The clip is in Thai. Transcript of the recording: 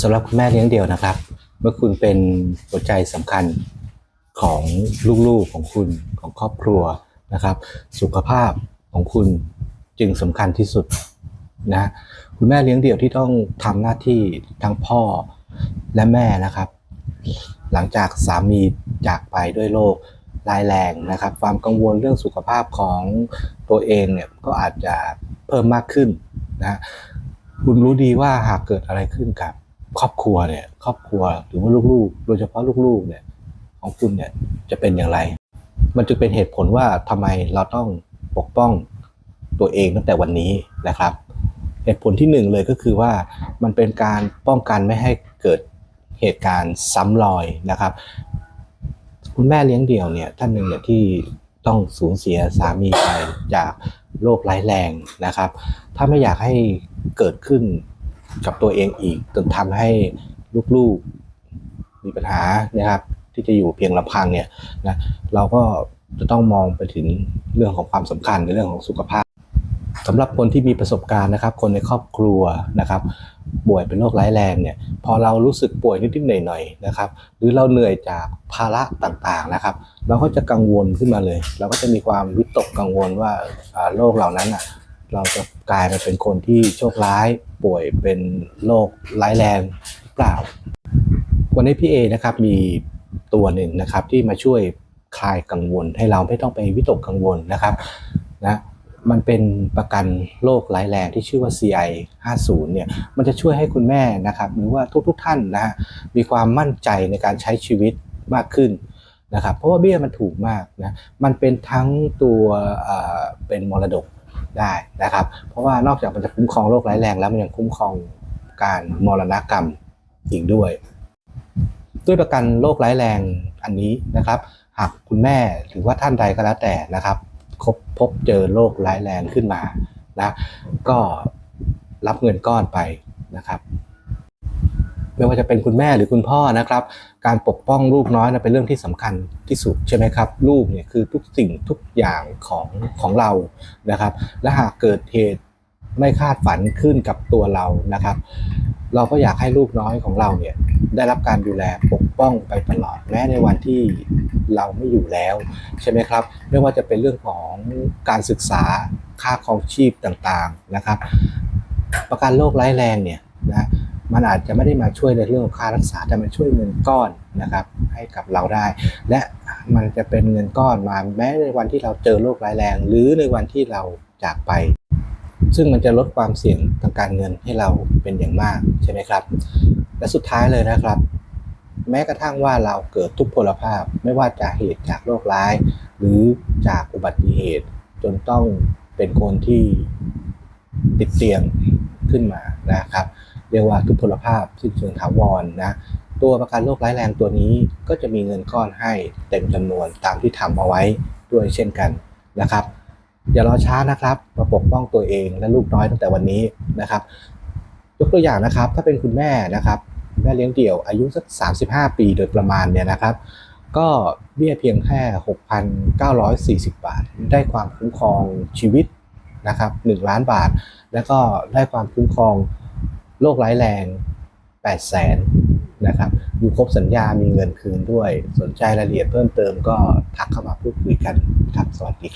สำหรับคุณแม่เลี้ยงเดี่ยวนะครับ เมื่อคุณเป็นหัวใจสำคัญของลูกๆของคุณของครอบครัวนะครับ สุขภาพของคุณจึงสำคัญที่สุดนะคุณแม่เลี้ยงเดี่ยวที่ต้องทำหน้าที่ทั้งพ่อและแม่นะครับ หลังจากสามีจากไปด้วยโรคร้ายแรงนะครับ ความกังวลเรื่องสุขภาพของตัวเองเนี่ยก็อาจจะเพิ่มมากขึ้นนะ คุณรู้ดีว่าหากเกิดอะไรขึ้นกับ ครอบครัวเนี่ย ครอบครัวหรือว่าลูกๆ โดยเฉพาะลูกๆ เนี่ย ของคุณเนี่ยจะเป็นอย่างไร มันจึงเป็นเหตุผลว่าทำไมเราต้องปกป้องตัวเองตั้งแต่วันนี้นะครับ เหตุผลที่หนึ่งเลยก็คือว่ามันเป็นการป้องกันไม่ให้เกิดเหตุการณ์ซ้ำรอยนะครับ คุณแม่เลี้ยงเดี่ยวเนี่ยท่านหนึ่งเนี่ยที่ ต้องสูญเสียสามีไปจากโรคร้ายแรงนะครับ ถ้าไม่อยากให้เกิดขึ้นกับตัวเองอีกจนทำให้ลูกๆมีปัญหานะครับ ที่จะอยู่เพียงลำพังเนี่ยนะเราก็จะต้องมองไปถึงเรื่องของความสำคัญในเรื่องของสุขภาพ สำหรับคนที่มีประสบการณ์นะครับ คนในครอบครัวนะครับป่วยเป็นโรคร้ายแรงเนี่ยพอเรารู้สึกป่วยนิดๆหน่อยๆนะครับ หรือเราเหนื่อยจากภาระต่างๆนะครับ เราก็จะกังวลขึ้นมาเลย เราก็จะมีความวิตกกังวลว่าโรคเหล่านั้นอะเราจะกลายมาเป็นคนที่โชคร้ายป่วยเป็นโรคร้ายแรงหรือเปล่า วันนี้พี่เอนะครับมีตัวหนึ่งนะครับที่มาช่วยคลายกังวลให้เราไม่ต้องไปวิตกกังวลนะครับนะ มันเป็นประกันโรคร้ายแรงที่ชื่อว่า CI 50เนี่ยมันจะช่วยให้คุณแม่นะครับหรือว่าทุกๆท่านนะฮะมีความมั่นใจในการใช้ชีวิตมากขึ้นนะครับเพราะว่าเบี้ยมันถูกมากนะมันเป็นทั้งตัวเอ่อเป็นมรดกได้นะครับ เพราะว่านอกจากมันจะคุ้มครองโรคร้ายแรงแล้วมันยังคุ้มครองการมรณกรรมอีกด้วย ด้วยประกันโรคร้ายแรงอันนี้นะครับ หากคุณแม่หรือว่าท่านใดก็แล้วแต่นะครับ พบพบเจอโรคร้ายแรงขึ้นมานะก็รับเงินก้อนไปนะครับ ไม่ว่าจะเป็นคุณแม่หรือคุณพ่อนะครับ การปกป้องลูกน้อยนะเป็นเรื่องที่สำคัญที่สุดใช่ไหมครับลูกเนี่ยคือทุกสิ่งทุกอย่างของของเรานะครับ และหากเกิดเหตุไม่คาดฝันขึ้นกับตัวเรานะครับ เราก็อยากให้ลูกน้อยของเราเนี่ย ได้รับการดูแลปกป้องไปตลอดแม้ในวันที่เราไม่อยู่แล้ว ใช่ไหมครับ ไม่ว่าจะเป็นเรื่องของการศึกษาค่าครองชีพต่างๆนะครับ ประกันโรคร้ายแรงเนี่ยนะมันอาจจะไม่ได้มาช่วยในเรื่องของค่ารักษาแต่มันช่วยเงินก้อนนะครับ ให้กับเราได้ และมันจะเป็นเงินก้อนมาแม้ในวันที่เราเจอโรคร้ายแรง หรือในวันที่เราจากไป ซึ่งมันจะลดความเสี่ยงทางการเงินให้เราเป็นอย่างมากใช่ไหมครับ และสุดท้ายเลยนะครับ แม้กระทั่งว่าเราเกิดทุกพลภาพ ไม่ว่าจะเหตุจากโรคร้าย หรือจากอุบัติเหตุ จนต้องเป็นคนที่ติดเตียงขึ้นมานะครับ เรียกว่าทุพพลภาพสิ้นเชิงถาวรนะตัวประกันโรคร้ายแรงตัวนี้ก็จะมีเงินก้อนให้เต็มจำนวนตามที่ทำเอาไว้ด้วยเช่นกันนะครับอย่ารอช้านะครับ มาปกป้องตัวเองและลูกน้อยตั้งแต่วันนี้นะครับ ยกตัวอย่างนะครับ ถ้าเป็นคุณแม่นะครับแม่เลี้ยงเดี่ยวอายุสัก 35 ปีโดยประมาณเนี่ยนะครับ ก็เบี้ยเพียงแค่ 6,940 บาท ได้ความคุ้มครองชีวิตนะครับ1ล้านบาท แล้วก็ได้ความคุ้มครองโรคร้ายแรง 8 แสนนะครับอยู่ครบสัญญามีเงินคืนด้วย สนใจรายละเอียดเพิ่มเติมก็ทักเข้ามาพูดคุยกันครับสวัสดี